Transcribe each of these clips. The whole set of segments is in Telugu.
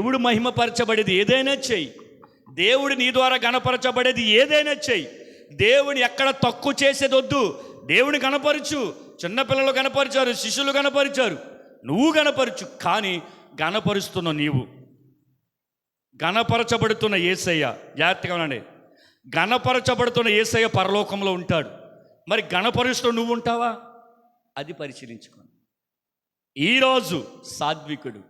దేవుడు మహిమపరచబడేది ఏదైనా చెయ్యి. దేవుడు నీ ద్వారా గణపరచబడేది ఏదైనా చెయ్యి. దేవుని ఎక్కడ తక్కువ చేసేది వద్దు. దేవుని గణపరచు. చిన్నపిల్లలు గణపరిచారు శిష్యులు గణపరిచారు. నువ్వు గణపరచు కానీ గణపరుస్తున్న నీవు. గణపరచబడుతున్న ఏసయ్య జాగ్రత్తగా ఉండండి. గణపరచబడుతున్న ఏసయ్య పరలోకంలో ఉంటాడు. మరి గణపరుస్తూ నువ్వు ఉంటావా? అది పరిశీలించుకోండి. ఈరోజు సాత్వికుడు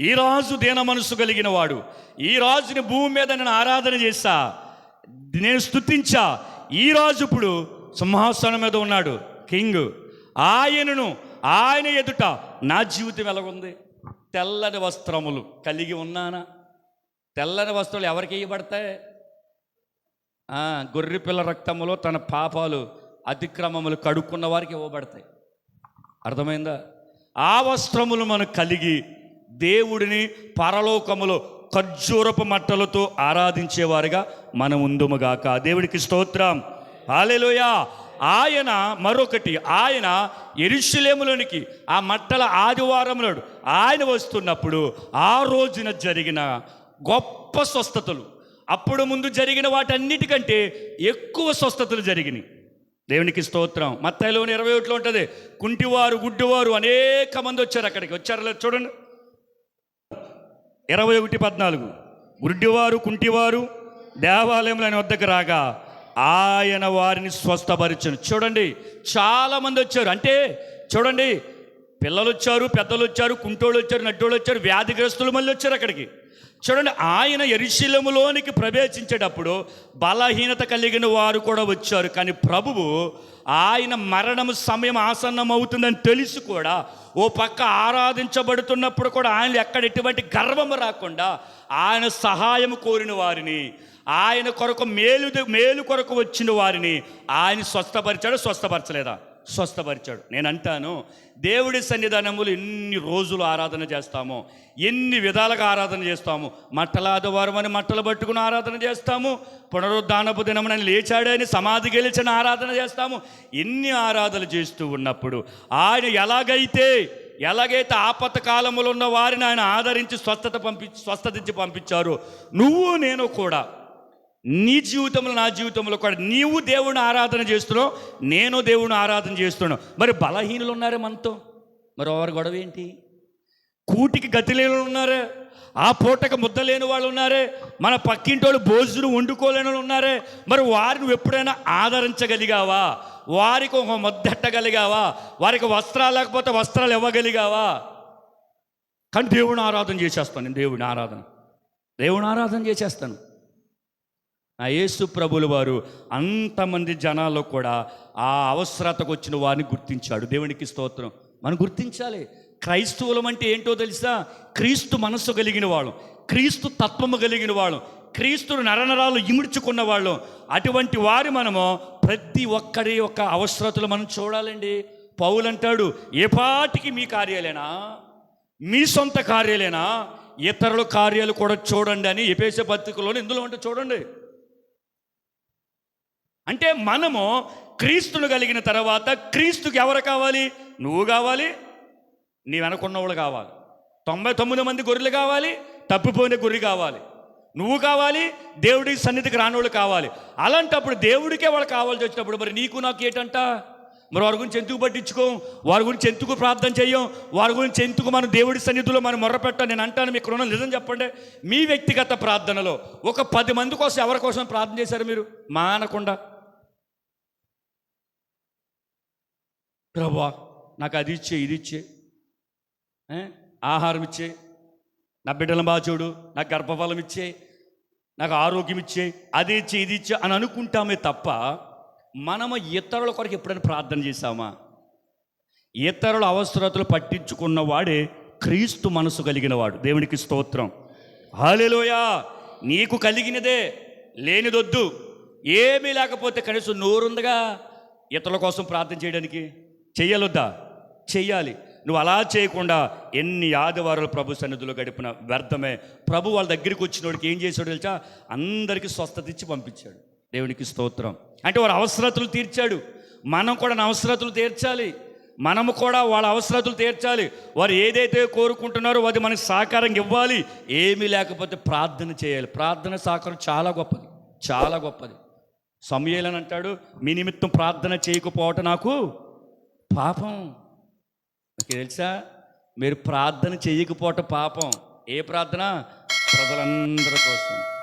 ఈ రాజు దీన మనసు కలిగిన వాడు ఈ రాజుని భూమి మీద నేను ఆరాధన చేశా నేను స్తుతించా. ఈ రాజు ఇప్పుడు సింహాసనం మీద ఉన్నాడు. కింగ్. ఆయనను ఆయన ఎదుట నా జీవితం ఎలాగుంది? తెల్లని వస్త్రములు కలిగి ఉన్నానా? తెల్లని వస్త్రాలు ఎవరికి ఇవ్వబడతాయి గొర్రె పిల్ల రక్తములో తన పాపాలు అతిక్రమములు కడుక్కున్న వారికి ఇవ్వబడతాయి. అర్థమైందా? ఆ వస్త్రములు మనం కలిగి దేవుడిని పరలోకములో ఖర్జూరపు మట్టలతో ఆరాధించేవారుగా మనం ఉందుముగాక దేవుడికి స్తోత్రం. హాలెలుయ ఆయన మరొకటి. ఆయన ఎరుషులేములోనికి ఆ మట్టల ఆదివారం నాడు ఆయన వస్తున్నప్పుడు ఆ రోజున జరిగిన గొప్ప స్వస్థతలు. అప్పుడు ముందు జరిగిన వాటన్నిటికంటే ఎక్కువ స్వస్థతలు జరిగినాయి దేవునికి స్తోత్రం. మత్తాయిలోని ఇరవై ఒకటిలో ఉంటుంది. కుంటివారు గుడ్డివారు అనేక మంది వచ్చారు అక్కడికి. వచ్చారు చూడండి. ఇరవై ఒకటి పద్నాలుగు. గుడ్డివారు కుంటివారు దేవాలయంలోని వద్దకు రాగా ఆయన వారిని స్వస్థపరిచను. చూడండి చాలా మంది వచ్చారు. అంటే చూడండి పిల్లలు వచ్చారు పెద్దలు వచ్చారు కుంటోళ్ళు వచ్చారు నడ్డోళ్ళు వచ్చారు వ్యాధిగ్రస్తులు మళ్ళీ వచ్చారు అక్కడికి. చూడండి ఆయన ఎరిశీలములోనికి ప్రవేశించేటప్పుడు బలహీనత కలిగిన వారు కూడా వచ్చారు. కానీ ప్రభువు ఆయన మరణము సమయం ఆసన్నం అవుతుందని తెలిసి కూడా. ఓ పక్క ఆరాధించబడుతున్నప్పుడు కూడా ఆయన ఎక్కడ ఎటువంటి గర్వం రాకుండా ఆయన సహాయం కోరిన వారిని ఆయన కొరకు మేలు మేలు కొరకు వచ్చిన వారిని ఆయన స్వస్థపరిచాడు స్వస్థపరచలేదా? స్వస్థపరిచాడు. నేను అంటాను దేవుడి సన్నిధానములు ఎన్ని రోజులు ఆరాధన చేస్తామో ఎన్ని విధాలుగా ఆరాధన చేస్తాము మట్టల ఆదివారం అని మట్టలు పట్టుకుని ఆరాధన చేస్తాము పునరుద్ధానపు దినమునని లేచాడని సమాధి గెలిచిన ఆరాధన చేస్తాము ఎన్ని ఆరాధనలు చేస్తూ ఉన్నప్పుడు ఆయన ఎలాగైతే ఎలాగైతే ఆపత కాలంలో ఉన్న వారిని ఆయన ఆదరించి స్వస్థత పంపి స్వస్థతించి పంపించారు నువ్వు నేను కూడా నీ జీవితంలో నా జీవితంలో కూడా నీవు దేవుని ఆరాధన చేస్తున్నావు నేను దేవుని ఆరాధన చేస్తున్నావు మరి బలహీనులు ఉన్నారే మనతో? మరి వారి గొడవ ఏంటి? కూటికి గతిలేని వాళ్ళు ఉన్నారే? ఆ పూటకు ముద్ద లేని వాళ్ళు ఉన్నారే? మన పక్కింటోళ్ళు భోజనం వండుకోలేని వాళ్ళు ఉన్నారే? మరి వారిని నువ్వు ఎప్పుడైనా ఆదరించగలిగావా? వారికి ఒక మద్దెట్టగలిగావా వారికి వస్త్రాలు లేకపోతే వస్త్రాలు ఇవ్వగలిగావా? కానీ దేవుని ఆరాధన చేసేస్తాను నేను దేవుని ఆరాధన. దేవుని ఆరాధన చేసేస్తాను. ఆ యేసు ప్రభులు వారు అంతమంది జనాల్లో కూడా ఆ అవసరతకు వచ్చిన వారిని గుర్తించాడు. దేవునికి స్తోత్రం. మనం గుర్తించాలి. క్రైస్తవులం అంటే ఏంటో తెలుసా? క్రీస్తు మనస్సు కలిగిన వాళ్ళం. క్రీస్తు తత్వము కలిగిన వాళ్ళం. క్రీస్తును నరనరాలు ఇముడ్చుకున్న వాళ్ళం. అటువంటి వారి మనము ప్రతి ఒక్కరి యొక్క అవసరతలు మనం చూడాలండి. పౌలంటాడు ఏ పాటికి మీ కార్యాలేనా? మీ సొంత కార్యాలేనా? ఇతరుల కార్యాలు కూడా చూడండి అని ఎపేస పత్రికలోని ఇందులో ఉంటే చూడండి. అంటే మనము క్రీస్తును కలిగిన తర్వాత క్రీస్తుకి ఎవరు కావాలి? నువ్వు కావాలి నీ వెనకున్నవాళ్ళు కావాలి. తొంభై తొమ్మిది మంది గొర్రెలు కావాలి తప్పిపోయిన గొర్రె కావాలి. నువ్వు కావాలి దేవుడి సన్నిధికి రానోళ్ళు కావాలి. అలాంటప్పుడు దేవుడికే వాళ్ళు కావాల్సి వచ్చినప్పుడు మరి నీకు నాకు ఏంటంట? మరి వారి గురించి ఎందుకు పట్టించుకోం? వారి గురించి ఎందుకు ప్రార్థన చేయం? వారి గురించి ఎందుకు మనం దేవుడి సన్నిధిలో మనం మొర్రపెట్టాం నేను అంటాను మీకు రుణం నిజం చెప్పండి. మీ వ్యక్తిగత ప్రార్థనలో ఒక పది మంది కోసం ఎవరి కోసం ప్రార్థన చేశారు మీరు? మానకుండా. ప్రభా నాకు అది ఇచ్చే ఇది ఇచ్చే. ఆహారం ఇచ్చే. నా బిడ్డల బాగా చూడు నాకు గర్భఫలం ఇచ్చే నాకు ఆరోగ్యం ఇచ్చే అది ఇచ్చే ఇది ఇచ్చే అని అనుకుంటామే తప్ప మనము ఇతరుల కొరకు ఎప్పుడైనా ప్రార్థన చేశామా? ఇతరుల అవసరతలు పట్టించుకున్న వాడే క్రీస్తు మనసు కలిగిన వాడు. దేవునికి స్తోత్రం. హాలేలోయా నీకు కలిగినదే లేనిదొద్దు. ఏమీ లేకపోతే కనీసం నోరుందగా ఇతరుల కోసం ప్రార్థన చేయడానికి. చేయాలొద్దా చేయాలి నువ్వు అలా చేయకుండా ఎన్ని ఆదివారాలు ప్రభు సన్నిధులు గడిపిన వ్యర్థమే. ప్రభు వాళ్ళ దగ్గరికి వచ్చినోడికి ఏం చేశాడు తెలుసా? అందరికీ స్వస్థత ఇచ్చి పంపించాడు. దేవునికి స్తోత్రం. అంటే వారి అవసరతలు తీర్చాడు. మనం కూడా అవసరతలు తీర్చాలి. మనము కూడా వాళ్ళ అవసరతలు తీర్చాలి. వారు ఏదైతే కోరుకుంటున్నారో అది మనకు సహకారం ఇవ్వాలి. ఏమీ లేకపోతే ప్రార్థన చేయాలి. ప్రార్థన సహకారం చాలా గొప్పది. చాలా గొప్పది. సమయాలని అంటాడు మీ నిమిత్తం ప్రార్థన చేయకపోవటం నాకు పాపం. మీకు తెలుసా? మీరు ప్రార్థన చేయకపోవటం పాపం. ఏ ప్రార్థన? ప్రజలందరి కోసం.